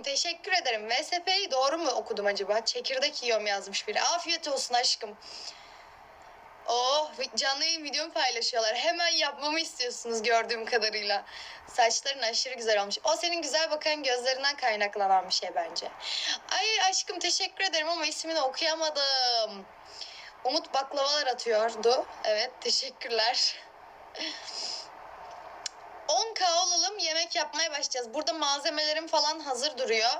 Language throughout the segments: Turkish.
Teşekkür ederim. VSP'yi doğru mu okudum acaba? Çekirdek yiyorum yazmış biri. Afiyet olsun aşkım. Oh canlı yayın videomu paylaşıyorlar. Hemen yapmamı istiyorsunuz gördüğüm kadarıyla. Saçların aşırı güzel olmuş. O senin güzel bakan gözlerinden kaynaklanan bir şey bence. Ay aşkım teşekkür ederim ama ismini okuyamadım. Umut baklavalar atıyordu. Evet teşekkürler. 10k olalım yemek yapmaya başlayacağız. Burada malzemelerim falan hazır duruyor.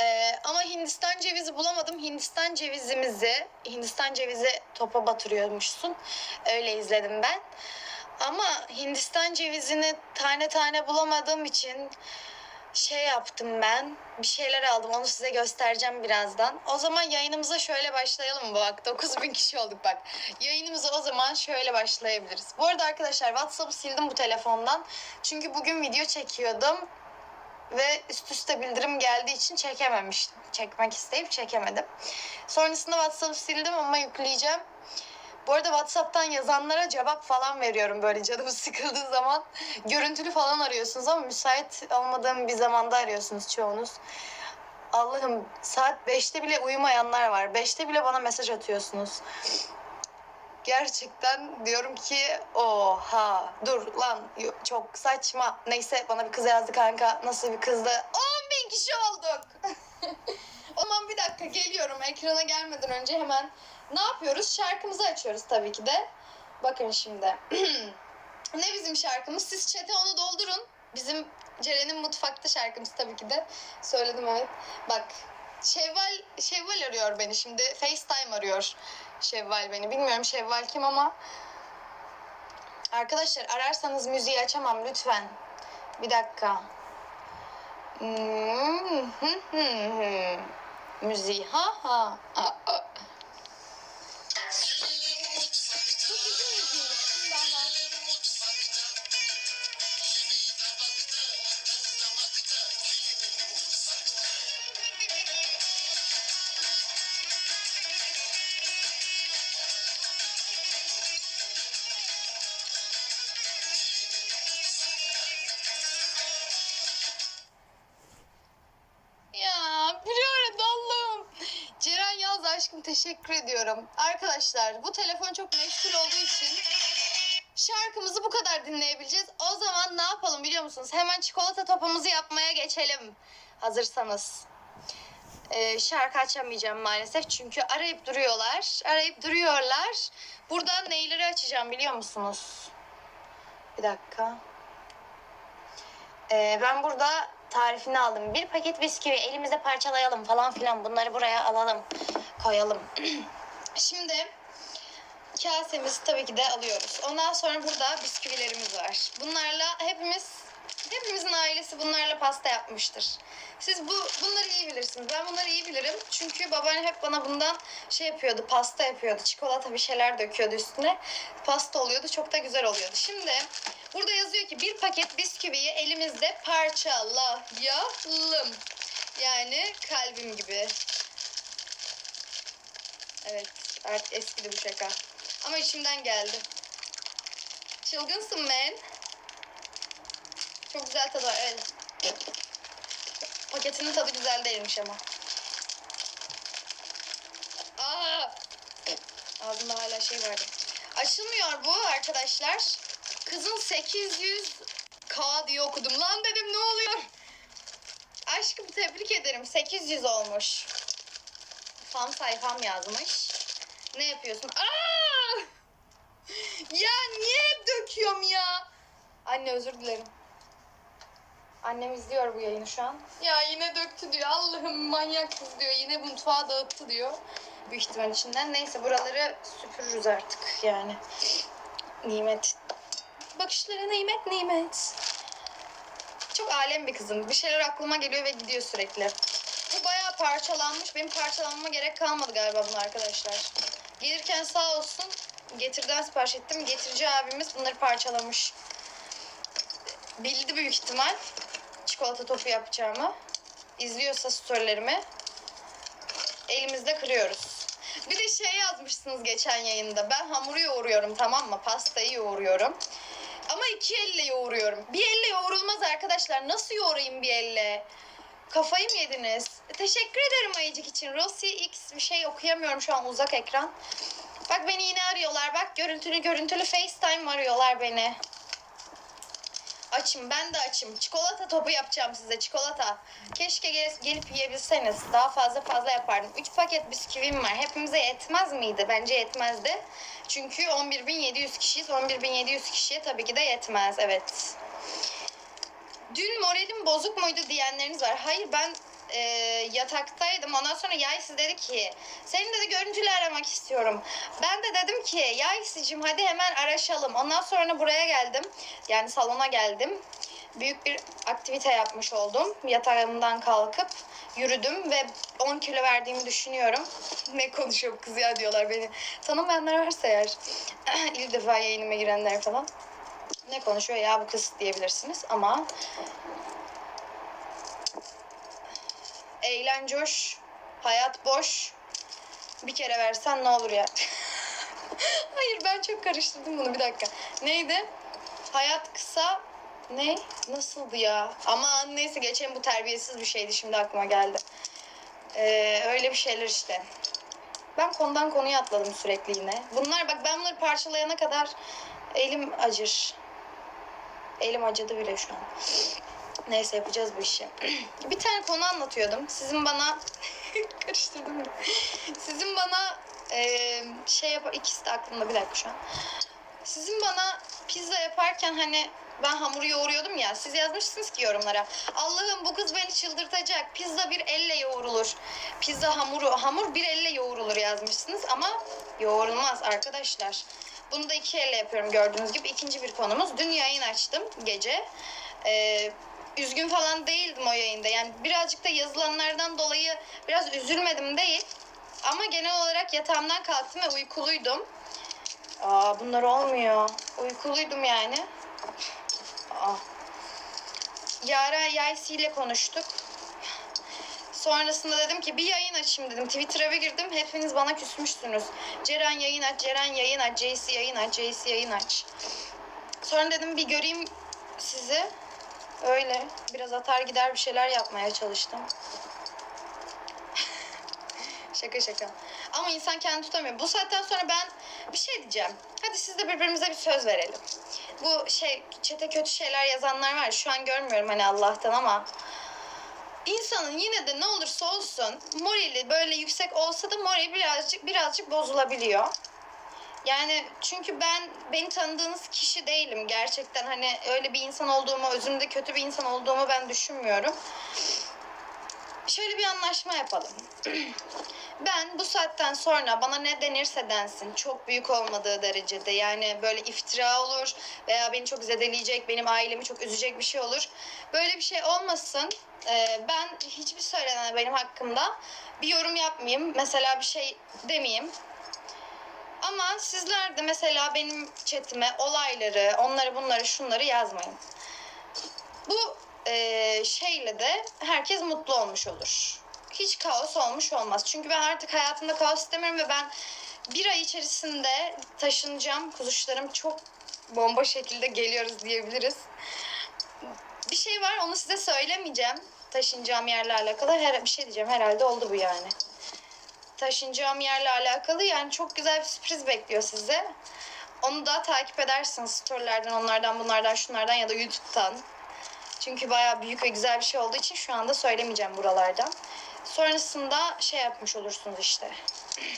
Ee, ama Hindistan cevizi bulamadım. Hindistan cevizimizi, Hindistan cevizi topa batırıyormuşsun. Öyle izledim ben. Ama Hindistan cevizini tane tane bulamadığım için şey yaptım ben. Bir şeyler aldım. Onu size göstereceğim birazdan. O zaman yayınımıza şöyle başlayalım mı? Bak 9000 kişi olduk bak. Yayınımıza o zaman şöyle başlayabiliriz. Bu arada arkadaşlar WhatsApp'ı sildim bu telefondan. Çünkü bugün video çekiyordum. Ve üst üste bildirim geldiği için çekememiştim. Çekmek isteyip çekemedim. Sonrasında WhatsApp'ı sildim ama yükleyeceğim. Bu arada WhatsApp'tan yazanlara cevap falan veriyorum böyle canım sıkıldığı zaman. Görüntülü falan arıyorsunuz ama müsait olmadığım bir zamanda arıyorsunuz çoğunuz. Allah'ım saat 5'te bile uyumayanlar var. 5'te bile bana mesaj atıyorsunuz. Gerçekten diyorum ki oha dur lan çok saçma. Neyse bana bir kız yazdı kanka. Nasıl bir kızdı? 10 bin kişi olduk. o zaman bir dakika geliyorum. Ekrana gelmeden önce hemen ne yapıyoruz? Şarkımızı açıyoruz tabii ki de. Bakın şimdi. ne bizim şarkımız? Siz çete onu doldurun. Bizim Ceren'in mutfakta şarkımız tabii ki de. Söyledim evet. Bak Şevval, Şevval arıyor beni şimdi. FaceTime arıyor Şevval beni. Bilmiyorum Şevval kim ama. Arkadaşlar ararsanız müziği açamam lütfen. Bir dakika. Hmm, hı, hı. Müziği ha ha. Aşkım teşekkür ediyorum. Arkadaşlar bu telefon çok meşgul olduğu için şarkımızı bu kadar dinleyebileceğiz. O zaman ne yapalım biliyor musunuz? Hemen çikolata topumuzu yapmaya geçelim. Hazırsanız. Ee, şarkı açamayacağım maalesef çünkü arayıp duruyorlar. Arayıp duruyorlar. Buradan neyleri açacağım biliyor musunuz? Bir dakika. Ee, ben burada tarifini aldım. Bir paket bisküvi elimize parçalayalım falan filan. Bunları buraya alalım. Koyalım. Şimdi kasemizi tabii ki de alıyoruz. Ondan sonra burada bisküvilerimiz var. Bunlarla hepimiz hepimizin ailesi bunlarla pasta yapmıştır. Siz bu bunları iyi bilirsiniz. Ben bunları iyi bilirim. Çünkü babaannem hep bana bundan şey yapıyordu. Pasta yapıyordu. Çikolata bir şeyler döküyordu üstüne. Pasta oluyordu. Çok da güzel oluyordu. Şimdi burada yazıyor ki bir paket bisküviyi elimizde parçalayalım. Yani kalbim gibi. Evet. Artık eskidi bu şaka. Ama içimden geldi. Çılgınsın men. Çok güzel tadı var. Evet. Paketinin tadı güzel değilmiş ama. Aa! Ağzımda hala şey vardı. Açılmıyor bu arkadaşlar. Kızın 800 K diye okudum. Lan dedim ne oluyor? Aşkım tebrik ederim. 800 olmuş. Fan sayfam yazmış. Ne yapıyorsun? Aa! Ya niye hep döküyorum ya? Anne özür dilerim. Annem izliyor bu yayını şu an. Ya yine döktü diyor. Allah'ım manyak kız diyor. Yine mutfağı dağıttı diyor. Büyük ihtimal içinden. Neyse buraları süpürürüz artık yani. Nimet. Bakışlara nimet nimet. Çok alem bir kızım. Bir şeyler aklıma geliyor ve gidiyor sürekli. Bu parçalanmış. Benim parçalanmama gerek kalmadı galiba bunu arkadaşlar. Gelirken sağ olsun getirden sipariş ettim. Getirici abimiz bunları parçalamış. Bildi büyük ihtimal çikolata topu yapacağımı. İzliyorsa storylerimi elimizde kırıyoruz. Bir de şey yazmışsınız geçen yayında. Ben hamuru yoğuruyorum tamam mı? Pastayı yoğuruyorum. Ama iki elle yoğuruyorum. Bir elle yoğrulmaz arkadaşlar. Nasıl yoğurayım bir elle? kafayı mı yediniz? Teşekkür ederim Ayıcık için. Rossi X bir şey okuyamıyorum şu an uzak ekran. Bak beni yine arıyorlar. Bak görüntülü görüntülü FaceTime arıyorlar beni. Açım ben de açım. Çikolata topu yapacağım size çikolata. Keşke gel- gelip yiyebilseniz. Daha fazla fazla yapardım. 3 paket bisküvim var. Hepimize yetmez miydi? Bence yetmezdi. Çünkü 11.700 kişiyiz. 11.700 kişiye tabii ki de yetmez. Evet. Dün moralim bozuk muydu diyenleriniz var. Hayır ben e, yataktaydım. Ondan sonra Yaysi dedi ki senin dedi görüntülü aramak istiyorum. Ben de dedim ki Yaysi'cim hadi hemen araşalım. Ondan sonra buraya geldim. Yani salona geldim. Büyük bir aktivite yapmış oldum. Yatağımdan kalkıp yürüdüm ve 10 kilo verdiğimi düşünüyorum. ne konuşuyor kız ya diyorlar beni. Tanımayanlar varsa eğer ilk defa yayınıma girenler falan ne konuşuyor ya bu kız diyebilirsiniz ama eğlence hoş, hayat boş. Bir kere versen ne olur ya. Hayır ben çok karıştırdım bunu bir dakika. Neydi? Hayat kısa ne? Nasıldı ya? Aman neyse geçen bu terbiyesiz bir şeydi şimdi aklıma geldi. Ee, öyle bir şeyler işte. Ben konudan konuya atladım sürekli yine. Bunlar bak ben bunları parçalayana kadar elim acır. Elim acıdı bile şu an. Neyse yapacağız bu işi. bir tane konu anlatıyordum. Sizin bana karıştırdım? Sizin bana eee, şey yap ikisi de aklımda bir dakika şu an. Sizin bana pizza yaparken hani ben hamuru yoğuruyordum ya. Siz yazmışsınız ki yorumlara. Allah'ım bu kız beni çıldırtacak. Pizza bir elle yoğrulur. Pizza hamuru hamur bir elle yoğrulur yazmışsınız ama yoğrulmaz arkadaşlar. Bunu da iki elle yapıyorum gördüğünüz gibi. İkinci bir konumuz. Dün yayın açtım gece. Ee, üzgün falan değildim o yayında. Yani birazcık da yazılanlardan dolayı biraz üzülmedim değil. Ama genel olarak yatağımdan kalktım ve uykuluydum. Aa bunlar olmuyor. Uykuluydum yani. Aa. Yara Yaysi ile konuştuk. Sonrasında dedim ki bir yayın açayım dedim. Twitter'a bir girdim. Hepiniz bana küsmüşsünüz. Ceren yayın aç, Ceren yayın aç, JC yayın aç, JC yayın aç. Sonra dedim bir göreyim sizi. Öyle biraz atar gider bir şeyler yapmaya çalıştım. şaka şaka. Ama insan kendini tutamıyor. Bu saatten sonra ben bir şey diyeceğim. Hadi siz de birbirimize bir söz verelim. Bu şey çete kötü şeyler yazanlar var. Şu an görmüyorum hani Allah'tan ama İnsanın yine de ne olursa olsun morali böyle yüksek olsa da morali birazcık birazcık bozulabiliyor. Yani çünkü ben beni tanıdığınız kişi değilim gerçekten hani öyle bir insan olduğumu, özümde kötü bir insan olduğumu ben düşünmüyorum. Şöyle bir anlaşma yapalım. Ben bu saatten sonra bana ne denirse densin çok büyük olmadığı derecede yani böyle iftira olur veya beni çok zedeleyecek, benim ailemi çok üzecek bir şey olur. Böyle bir şey olmasın. Ee, ben hiçbir söylenen benim hakkımda bir yorum yapmayayım. Mesela bir şey demeyeyim. Ama sizler de mesela benim chatime olayları, onları bunları şunları yazmayın. Bu e, şeyle de herkes mutlu olmuş olur. Hiç kaos olmuş olmaz. Çünkü ben artık hayatımda kaos istemiyorum ve ben bir ay içerisinde taşınacağım. Kuzuşlarım çok bomba şekilde geliyoruz diyebiliriz. Bir şey var onu size söylemeyeceğim. Taşınacağım yerle alakalı her bir şey diyeceğim. Herhalde oldu bu yani. Taşınacağım yerle alakalı yani çok güzel bir sürpriz bekliyor size. Onu da takip edersiniz storylerden, onlardan, bunlardan, şunlardan ya da YouTube'dan. Çünkü bayağı büyük ve güzel bir şey olduğu için şu anda söylemeyeceğim buralardan. Sonrasında şey yapmış olursunuz işte.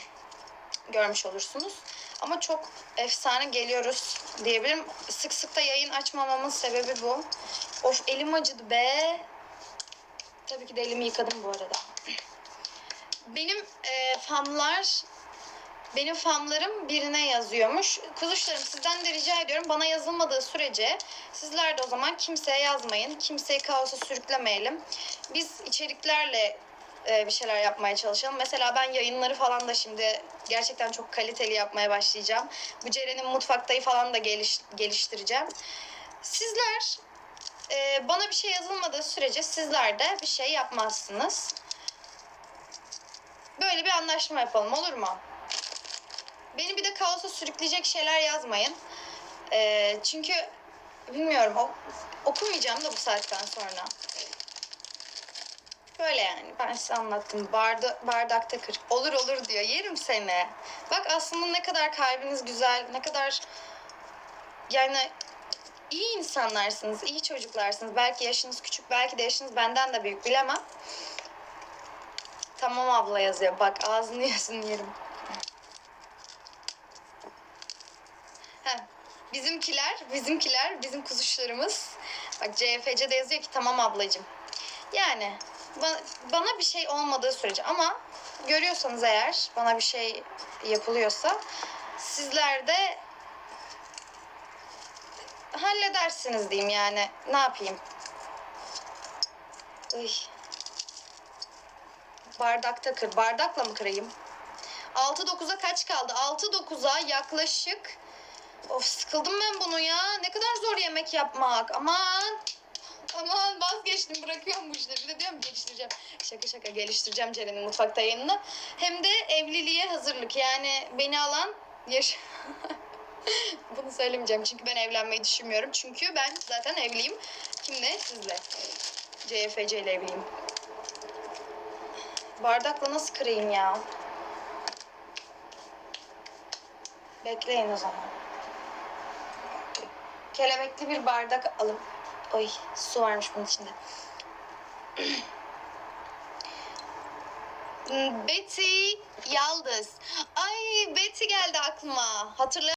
Görmüş olursunuz. Ama çok efsane geliyoruz diyebilirim. Sık sık da yayın açmamamın sebebi bu. Of elim acıdı be. Tabii ki de elimi yıkadım bu arada. Benim e, fanlar benim fanlarım birine yazıyormuş. Kuzuşlarım sizden de rica ediyorum bana yazılmadığı sürece sizler de o zaman kimseye yazmayın. Kimseyi kaosa sürüklemeyelim. Biz içeriklerle e, bir şeyler yapmaya çalışalım. Mesela ben yayınları falan da şimdi gerçekten çok kaliteli yapmaya başlayacağım. Bu Ceren'in mutfaktayı falan da geliş, geliştireceğim. Sizler e, bana bir şey yazılmadığı sürece sizler de bir şey yapmazsınız. Böyle bir anlaşma yapalım olur mu? Beni bir de kaosa sürükleyecek şeyler yazmayın. Ee, çünkü bilmiyorum o, okumayacağım da bu saatten sonra. Böyle yani ben size anlattım. Barda, bardakta kır. Olur olur diyor. Yerim seni. Bak aslında ne kadar kalbiniz güzel, ne kadar yani iyi insanlarsınız, iyi çocuklarsınız. Belki yaşınız küçük, belki de yaşınız benden de büyük bilemem. Tamam abla yazıyor. Bak ağzını yesin yerim. Bizimkiler, bizimkiler, bizim kuzuşlarımız. Bak CFC de yazıyor ki tamam ablacığım. Yani ba- bana bir şey olmadığı sürece ama görüyorsanız eğer bana bir şey yapılıyorsa sizler de halledersiniz diyeyim yani. Ne yapayım? Iy. Bardakta kır. Bardakla mı kırayım? 6-9'a kaç kaldı? 6-9'a yaklaşık Of sıkıldım ben bunu ya. Ne kadar zor yemek yapmak. Aman. Aman vazgeçtim bırakıyorum bu işleri. Bir de diyorum geliştireceğim. Şaka şaka geliştireceğim Ceren'in mutfakta yayınını. Hem de evliliğe hazırlık. Yani beni alan yaş... Bunu söylemeyeceğim çünkü ben evlenmeyi düşünmüyorum. Çünkü ben zaten evliyim. Kimle? Sizle. CFC ile evliyim. Bardakla nasıl kırayım ya? Bekleyin o zaman. Kelebekli bir bardak alın. Oy su varmış bunun içinde. Betty Yaldız. Ay Betty geldi aklıma. Hatırla